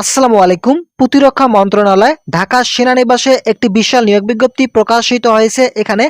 আসসালামু আলাইকুম। প্রতিরক্ষা মন্ত্রণালয়, ঢাকা সেনানিবাসে একটি বিশাল নিয়োগ বিজ্ঞপ্তি প্রকাশিত হয়েছে। এখানে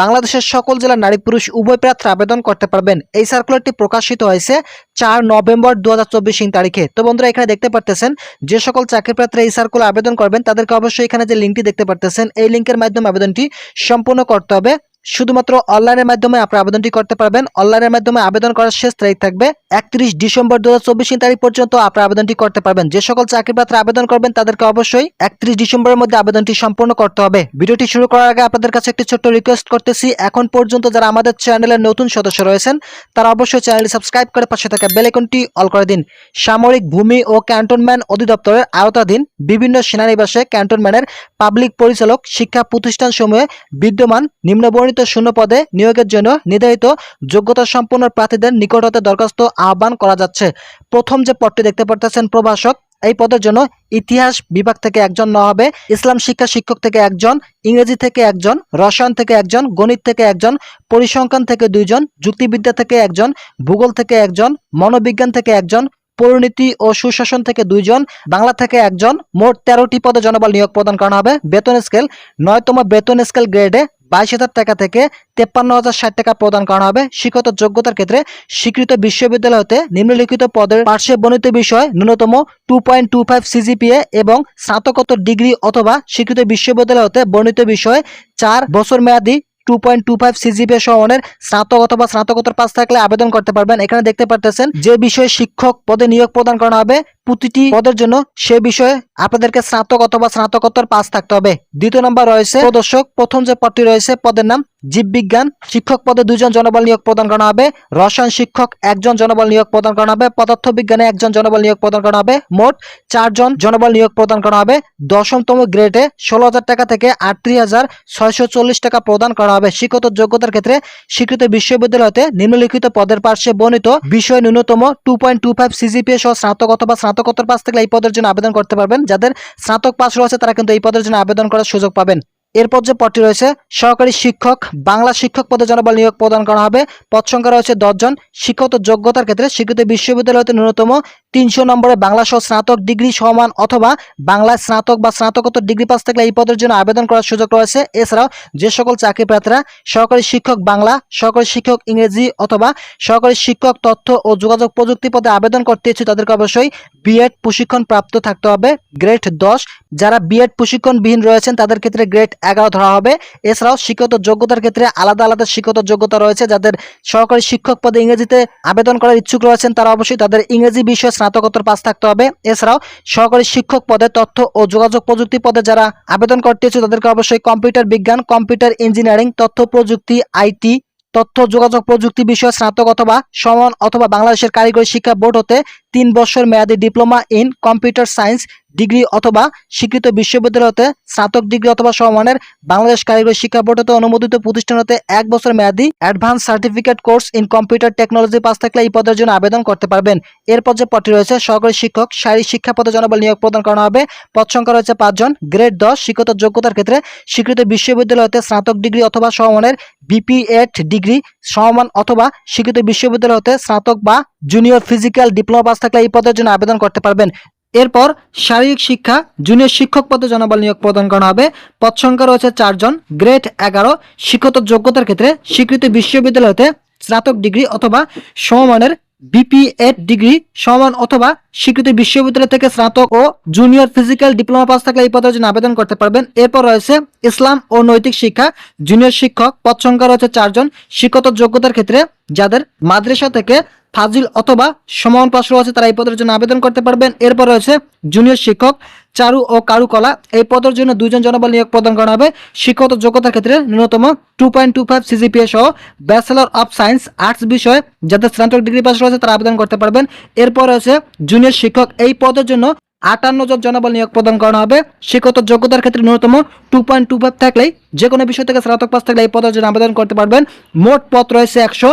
বাংলাদেশের সকল জেলার নারী পুরুষ উভয় প্রার্থী আবেদন করতে পারবেন। এই সার্কুলারটি প্রকাশিত হয়েছে চার নভেম্বর দু হাজার চব্বিশ তারিখে। তো বন্ধুরা, এখানে দেখতে পারতেছেন, যে সকল চাকরি প্রার্থীরা এই সার্কুলার আবেদন করবেন, তাদেরকে অবশ্যই এখানে যে লিঙ্কটি দেখতে পারতেছেন, এই লিঙ্কের মাধ্যমে আবেদনটি সম্পূর্ণ করতে হবে। শুধুমাত্র অনলাইনের মাধ্যমে আপনি আবেদনটি করতে পারবেন। অনলাইনের মাধ্যমে আবেদন করার শেষ তারিখ থাকবে একত্রিশ ডিসেম্বর দু হাজার চব্বিশ তারিখ পর্যন্ত আপনি আবেদনটি করতে পারবেন। যে সকল চাকরি প্রার্থী আবেদন করবেন, তাদেরকে অবশ্যই একত্রিশ ডিসেম্বরের মধ্যে আবেদনটি সম্পূর্ণ করতে হবে। ভিডিওটি শুরু করার আগে আপনাদের কাছে একটি ছোট্ট রিকোয়েস্ট করতেছি। এখন পর্যন্ত যারা আমাদের চ্যানেলের নতুন সদস্য রয়েছেন, তারা অবশ্যই চ্যানেলটি সাবস্ক্রাইব করে পাশে থাকা বেলাইকনটি অল করে দিন। সামরিক ভূমি ও ক্যান্টনম্যান অধিদপ্তরের আওতাধীন বিভিন্ন সেনানিবাসে ক্যান্টনম্যানের পাবলিক পরিচালক, শিক্ষা প্রতিষ্ঠান সমূহে বিদ্যমান নিম্নবর্ণিত শূন্য পদে নিয়োগের জন্য নির্ধারিত যোগ্যতা সম্পন্ন প্রার্থীদের নিকট হতে দরখাস্ত আহ্বান করা যাচ্ছে। প্রথম যে পদটি দেখতে পারতেছেন প্রভাষক, এই পদের জন্য ইতিহাস বিভাগ থেকে একজন নেওয়া হবে, ইসলাম শিক্ষা শিক্ষক থেকে একজন, ইংরেজি থেকে একজন, রসায়ন থেকে একজন, গণিত থেকে একজন, পরিসংখ্যান থেকে দুইজন, যুক্তিবিদ্যা থেকে একজন, ভূগোল থেকে একজন, মনোবিজ্ঞান থেকে একজন, পরিণীতি ও সুশাসন থেকে দুইজন, বাংলা থেকে একজন, মোট তেরোটি পদে জনবল নিয়োগ প্রদান করা হবে। বেতন স্কেল, নয়তম বেতন স্কেল গ্রেডে বাইশ হাজার টাকা থেকে তেপ্পান্ন হাজার ষাট টাকা প্রদান করা হবে। শিক্ষত যোগ্যতার ক্ষেত্রে স্বীকৃত বিশ্ববিদ্যালয় হতে নিম্নলিখিত পদের পার্শ্বে বর্ণিত বিষয় ন্যূনতম two point two five CGPA এবং স্নাতকোত্তর ডিগ্রি অথবা স্বীকৃত বিশ্ববিদ্যালয় হতে বর্ণিত বিষয় চার বছর মেয়াদী two point two five CGPA সহনের স্নাতক অথবা স্নাতকোত্তর পাস থাকলে আবেদন করতে পারবেন। এখানে দেখতে পারতেছেন যে বিষয়ে শিক্ষক পদে নিয়োগ প্রদান করা হবে। প্রতিটি পদের জন্য সে বিষয়ে আপনাদেরকে স্নাতক অথবা স্নাতকোত্তর পাস থাকতে হবে। দ্বিতীয় নম্বর রয়েছে প্রদর্শক। প্রথম যে পদটি রয়েছে, পদের নাম জীববিজ্ঞান শিক্ষক পদে দুজন জনবল নিয়োগ প্রদান করা হবে, রসায়ন শিক্ষক একজন জনবল নিয়োগ প্রদান করা হবে পদার্থ বিজ্ঞানে একজন জনবল নিয়োগ প্রদান করা হবে, মোট চারজন জনবল নিয়োগ প্রদান করা হবে। দশমতম গ্রেডে ষোলো হাজার টাকা থেকে আটত্রিশ হাজার ছয়শো চল্লিশ টাকা প্রদান করা হবে। শিক্ষত যোগ্যতার ক্ষেত্রে স্বীকৃত বিশ্ববিদ্যালয়তে নিম্নলিখিত পদের পার্শ্বে বর্ণিত বিষয় ন্যূনতম two point two five CGPA সহ স্নাতক অথবা স্নাতকোত্তর পাস থেকে এই পদের জন্য আবেদন করতে পারবেন। যাদের স্নাতক পাস রয়েছে তারা কিন্তু এই পদের জন্য আবেদন করার সুযোগ পাবেন। এরপর যে পদটি রয়েছে, সহকারী শিক্ষক, বাংলা শিক্ষক পদে জনবল নিয়োগ প্রদান করা হবে। পদ সংখ্যা রয়েছে দশজন। শিক্ষত যোগ্যতার ক্ষেত্রে স্বীকৃত বিশ্ববিদ্যালয় হতে ন্যূনতম তিনশো নম্বরে বাংলা সহ স্নাতক ডিগ্রি সমান অথবা বাংলায় স্নাতক বা স্নাতকোত্তর ডিগ্রি পাস থাকলে এই পদের জন্য আবেদন করার সুযোগ রয়েছে। এছাড়াও যে সকল চাকরি প্রার্থীরা সহকারী শিক্ষক বাংলা, সহকারী শিক্ষক ইংরেজি অথবা সহকারী শিক্ষক তথ্য ও যোগাযোগ প্রযুক্তি পদে আবেদন করতে ইচ্ছে তাদেরকে অবশ্যই বিএড প্রশিক্ষণ প্রাপ্ত থাকতে হবে। গ্রেড দশ, যারা বিএড প্রশিক্ষণবিহীন রয়েছেন তাদের ক্ষেত্রে গ্রেড এগারো ধরা হবে। এছাড়াও শিক্ষত যোগ্যতার ক্ষেত্রে আলাদা আলাদা শিক্ষত যোগ্যতা রয়েছে। যাদের সহকারী শিক্ষক পদে ইংরেজিতে আবেদন করার ইচ্ছুক রয়েছেন, তারা অবশ্যই তাদের ইংরেজি বিষয়ে স্নাতকোত্তর পাস থাকতে হবে। এছাড়াও সহকারী শিক্ষক পদে তথ্য ও যোগাযোগ প্রযুক্তি পদে যারা আবেদন করতে ইচ্ছুক, তাদেরকে অবশ্যই কম্পিউটার বিজ্ঞান, কম্পিউটার ইঞ্জিনিয়ারিং, তথ্য প্রযুক্তি আইটি তথ্য যোগাযোগ প্রযুক্তি বিষয়ে স্নাতক অথবা সমান অথবা বাংলাদেশের কারিগরি শিক্ষা বোর্ড হতে তিন বছর মেয়াদী diploma in computer science degree অথবা স্বীকৃত বিশ্ববিদ্যালয় হতে স্নাতক ডিগ্রি অথবা সমমানের বাংলাদেশ কারিগরি শিক্ষা বোর্ড হতে অনুমোদিত প্রতিষ্ঠান হতে এক বছর মেয়াদি advance certificate course in computer technology pass থাকলে এই পদের জন্য আবেদন করতে পারবেন। এরপর যে পদটি রয়েছে, সহকারী শিক্ষক, শারীরিক শিক্ষা পদে জনবল নিয়োগ প্রদান করা হবে। পদ সংখ্যা রয়েছে পাঁচজন গ্রেড দশ শিক্ষত যোগ্যতার ক্ষেত্রে স্বীকৃত বিশ্ববিদ্যালয় হতে স্নাতক ডিগ্রি অথবা সমমানের বিপিএড ডিগ্রি, সমমান অথবা স্বীকৃত বিশ্ববিদ্যালয় হতে স্নাতক বা জুনিয়র ফিজিক্যাল ডিপ্লোমা পাস থাকলে এই পদের জন্য আবেদন করতে পারবেন। এরপর শারীরিক শিক্ষা, জুনিয়র শিক্ষক পদে জনবল নিয়োগ প্রদান করা হবে। পদ সংখ্যা রয়েছে চারজন গ্রেড এগারো শিক্ষত যোগ্যতার ক্ষেত্রে স্বীকৃত বিশ্ববিদ্যালয় হতে স্নাতক ডিগ্রি অথবা সমমানের বিপিএড ডিগ্রি সমান অথবা স্বীকৃত বিশ্ববিদ্যালয় থেকে স্নাতক ও জুনিয়র ফিজিক্যাল ডিপ্লোমা পাস থাকলে এই পদের জন্য আবেদন করতে পারবেন। এরপর রয়েছে ইসলাম ও নৈতিক শিক্ষা। জুনিয়র শিক্ষক, পদ সংখ্যা রয়েছে চারজন শিক্ষত যোগ্যতার ক্ষেত্রে যাদের মাদ্রাসা থেকে ফাজিল অথবা সমান পাশ রয়েছে তারা এই পদের জন্য আবেদন করতে পারবেন। এরপর রয়েছে জুনিয়র শিক্ষক চারু ও কারুকলা। এই পদের জন্য দুইজন জনবল নিয়োগ প্রদান করা হবে। শিক্ষত যোগ্যতার ক্ষেত্রে ন্যূনতম two point two five CGPA সহ ব্যাচেলর অফ সায়েন্স আর্টস বিষয়ে যাদের স্নাতক ডিগ্রি পাস রয়েছে, তারা আবেদন করতে পারবেন। এরপর রয়েছে জুনিয়র শিক্ষক। এই পদের জন্য আটান্ন জন জনবল নিয়োগ প্রদান করা হবে। শিক্ষত যোগ্যতার ক্ষেত্রে ন্যূনতম টু পয়েন্ট টু ফাইভ থাকলেই যে কোনো বিষয় থেকে স্নাতক পাস থাকলে এই পদের জন্য আবেদন করতে পারবেন। মোট পদ রয়েছে একশো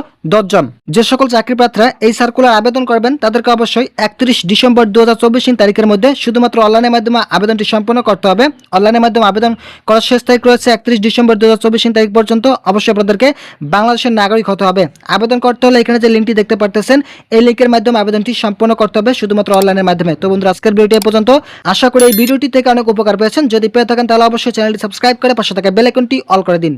জন। যে সকল চাকরি প্রার্থীরা এই সার্কুলার আবেদন করবেন, তাদেরকে অবশ্যই একত্রিশ ডিসেম্বর দু হাজার চব্বিশ তারিখের মধ্যে শুধুমাত্র অনলাইনের মাধ্যমে আবেদনটি সম্পন্ন করতে হবে। অনলাইনের মাধ্যমে আবেদন করার শেষ তারিখ রয়েছে একত্রিশ ডিসেম্বর দু হাজার চব্বিশ তারিখ পর্যন্ত। অবশ্যই আপনাদেরকে বাংলাদেশের নাগরিক হতে হবে। আবেদন করতে হলে এখানে যে লিঙ্কটি দেখতে পারতেছেন, এই লিঙ্কের মাধ্যমে আবেদনটি সম্পন্ন করতে হবে শুধুমাত্র অনলাইনের মাধ্যমে। তো বন্ধুরা, আজকের ভিডিওটি পর্যন্ত। আশা করি এই ভিডিওটি থেকে অনেক উপকার পেয়েছেন। যদি পেয়ে থাকেন তাহলে অবশ্যই চ্যানেলটি সাবস্ক্রাইব করে পাশে থাকা বেল আইকনটি অল করে দিন।